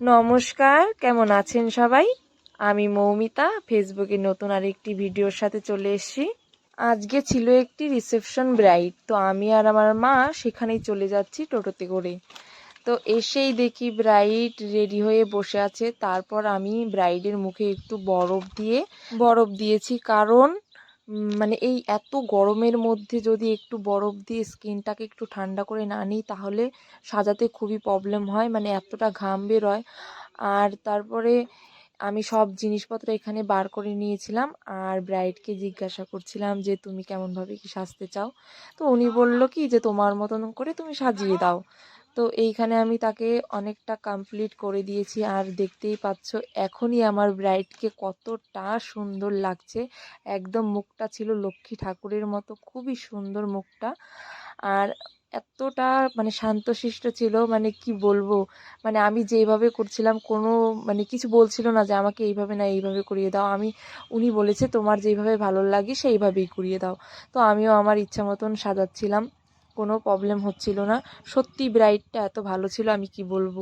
নমস্কার, কেমন আছেন সবাই? আমি মৌমিতা, ফেসবুকে নতুন আর একটি ভিডিওর সাথে চলে এসেছি। আজকে ছিল একটি রিসেপশন ব্রাইড তো আমি আর আমার মা সেখানেই চলে যাচ্ছি টোটোতে করে। তো এসেই দেখি ব্রাইড রেডি হয়ে বসে আছে। তারপর আমি ব্রাইডের মুখে একটু বরফ দিয়ে, বরফ দিয়েছি। কারণ মানে এই এত গরমের মধ্যে যদি একটু বরফ দিয়ে স্কিনটাকে একটু ঠান্ডা করে না নিই, তাহলে সাজাতে খুবই প্রবলেম হয় মানে এতটা ঘাম বেরোয়। আর তারপরে আমি সব জিনিসপত্র এখানে বার করে নিয়েছিলাম, আর ব্রাইডকে জিজ্ঞাসা করছিলাম যে, তুমি কেমনভাবে কি সাজতে চাও? তো উনি বলল কি, যে তোমার মতন করে তুমি সাজিয়ে দাও। তো এইখানে আমি তাকে অনেকটা কমপ্লিট করে দিয়েছি। আর দেখতেই পাচ্ছ, এখনই আমার ব্রাইডকে কতটা সুন্দর লাগছে। একদম মুখটা ছিল লক্ষ্মী ঠাকুরের মতো, খুবই সুন্দর মুখটা। আর এতটা মানে শান্তশিষ্ট ছিল মানে কি বলব? মানে আমি যেইভাবে করছিলাম, কোনো মানে কিছু বলছিল না যে, আমাকে এইভাবে না, এইভাবে করিয়ে দাও। আমি, উনি বলেছে, তোমার যেইভাবে ভালো লাগে, সেইভাবেই করিয়ে দাও। তো আমিও আমার ইচ্ছা মতন সাজাচ্ছিলাম। কোনো প্রবলেম হচ্ছিল না। সত্যি ব্রাইডটা এত ভালো ছিল, আমি কি বলব?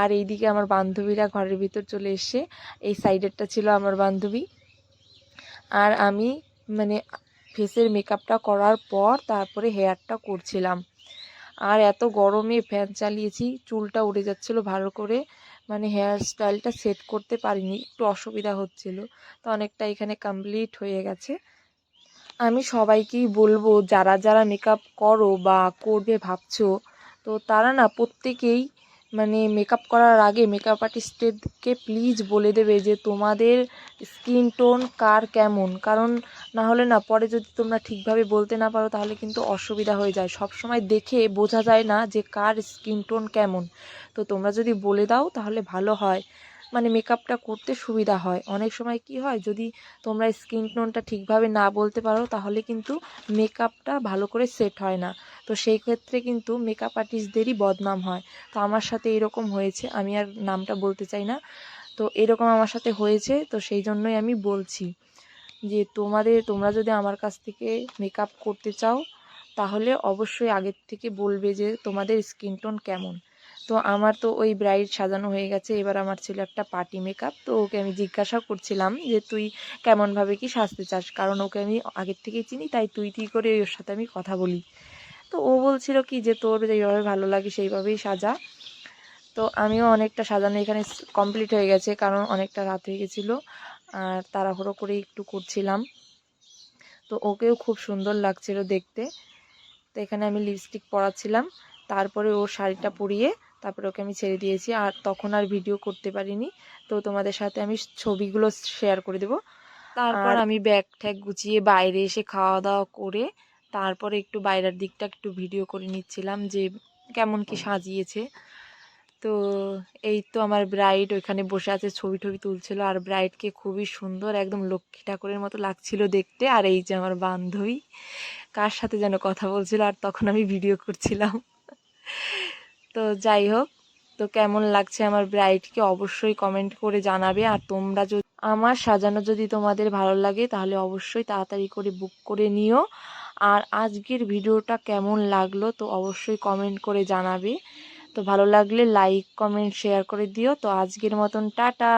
আর এইদিকে আমার বান্ধবীরা ঘরের ভিতর চলে এসে এই সাইডেরটা ছিল আমার বান্ধবী। আর আমি মানে ফেসের মেকআপটা করার পর তারপরে হেয়ারটা করছিলাম। আর এত গরমে ফ্যান চালিয়েছি, চুলটা উড়ে যাচ্ছিল ভালো করে। মানে হেয়ার স্টাইলটা সেট করতে পারিনি, একটু অসুবিধা হচ্ছিল। তো অনেকটা এখানে কমপ্লিট হয়ে গেছে। আমি সবাইকেই বলব, যারা যারা মেকআপ করো বা করবে ভাবছ, তো তারা না প্রত্যেকেই মানে মেকআপ করার আগে মেকআপ আর্টিস্টকে প্লিজ বলে দেবে যে তোমাদের স্কিন টোন কার কেমন। কারণ না হলে না পরে যদি তোমরা ঠিকভাবে বলতে না পারো তাহলে কিন্তু অসুবিধা হয়ে যায়। সব সময় দেখে বোঝা যায় না যে কার স্কিন টোন কেমন। তো তোমরা যদি বলে দাও তাহলে ভালো হয়। মানে মেকআপটা করতে সুবিধা হয়। অনেক সময় কি হয়, যদি তোমরা স্কিন টোনটা ঠিকভাবে না বলতে পারো, তাহলে কিন্তু মেকআপটা ভালো করে সেট হয় না। তো সেই ক্ষেত্রে কিন্তু মেকআপ আর্টিস্টদেরই বদনাম হয়। তো আমার সাথে এরকম হয়েছে, আমি আর নামটা বলতে চাই না। তো এরকম আমার সাথে হয়েছে, তো সেই জন্যই আমি বলছি যে, তোমাদের, তোমরা যদি আমার কাছ থেকে মেকআপ করতে চাও, তাহলে অবশ্যই আগের থেকে বলবে যে, তোমাদের স্কিন টোন কেমন। তো আমার তো ওই ব্রাইড সাজানো হয়ে গেছে। এবার আমার ছিল একটা পার্টি মেকআপ তো ওকে আমি জিজ্ঞাসা করছিলাম যে, তুই কেমনভাবে কি সাজতে চাস? কারণ ওকে আমি আগের থেকেই চিনি, তাই তুই তুই করে ওর সাথে আমি কথা বলি। তো ও বলছিল কি যে, তোর যেইভাবে ভালো লাগে, সেইভাবেই সাজা। তো আমিও অনেকটা সাজানো এখানে কমপ্লিট হয়ে গেছে, কারণ অনেকটা রাত হয়ে গেছিল। আর তাড়াহুড়ো করে একটু করছিলাম। তো ওকেও খুব সুন্দর লাগছিল দেখতে। তো এখানে আমি লিপস্টিক পরাচ্ছিলাম। তারপরে ওর শাড়িটা পরিয়ে তারপরে ওকে আমি ছেড়ে দিয়েছি আর তখন আর ভিডিও করতে পারিনি। তো তোমাদের সাথে আমি ছবিগুলো শেয়ার করে দেবো। তারপর আমি ব্যাগ ঠ্যাগ গুছিয়ে বাইরে এসে খাওয়া দাওয়া করে তারপরে একটু বাইরের দিকটা একটু ভিডিও করে নিচ্ছিলাম যে কেমন কি সাজিয়েছে। তো এই তো আমার ব্রাইড ওইখানে বসে আছে ছবি টবি তুলছিল আর ব্রাইডকে খুবই সুন্দর একদম লক্ষ্মী ঠাকুরের মতো লাগছিল দেখতে। আর এই যে আমার বান্ধবী কার সাথে যেন কথা বলছিল আর তখন আমি ভিডিও করছিলাম। তো যাই হোক, তো কেমন লাগছে আমার ব্রাইডকে অবশ্যই কমেন্ট করে জানাবে। আর তোমরা যদি, আমার সাজানো যদি তোমাদের ভালো লাগে, তাহলে অবশ্যই তাড়াতাড়ি করে বুক করে নিও। আর আজকের ভিডিওটা কেমন লাগল, তো অবশ্যই কমেন্ট করে জানাবে। তো ভালো লাগলে লাইক কমেন্ট শেয়ার করে দিও। তো আজকের মতন, টাটা!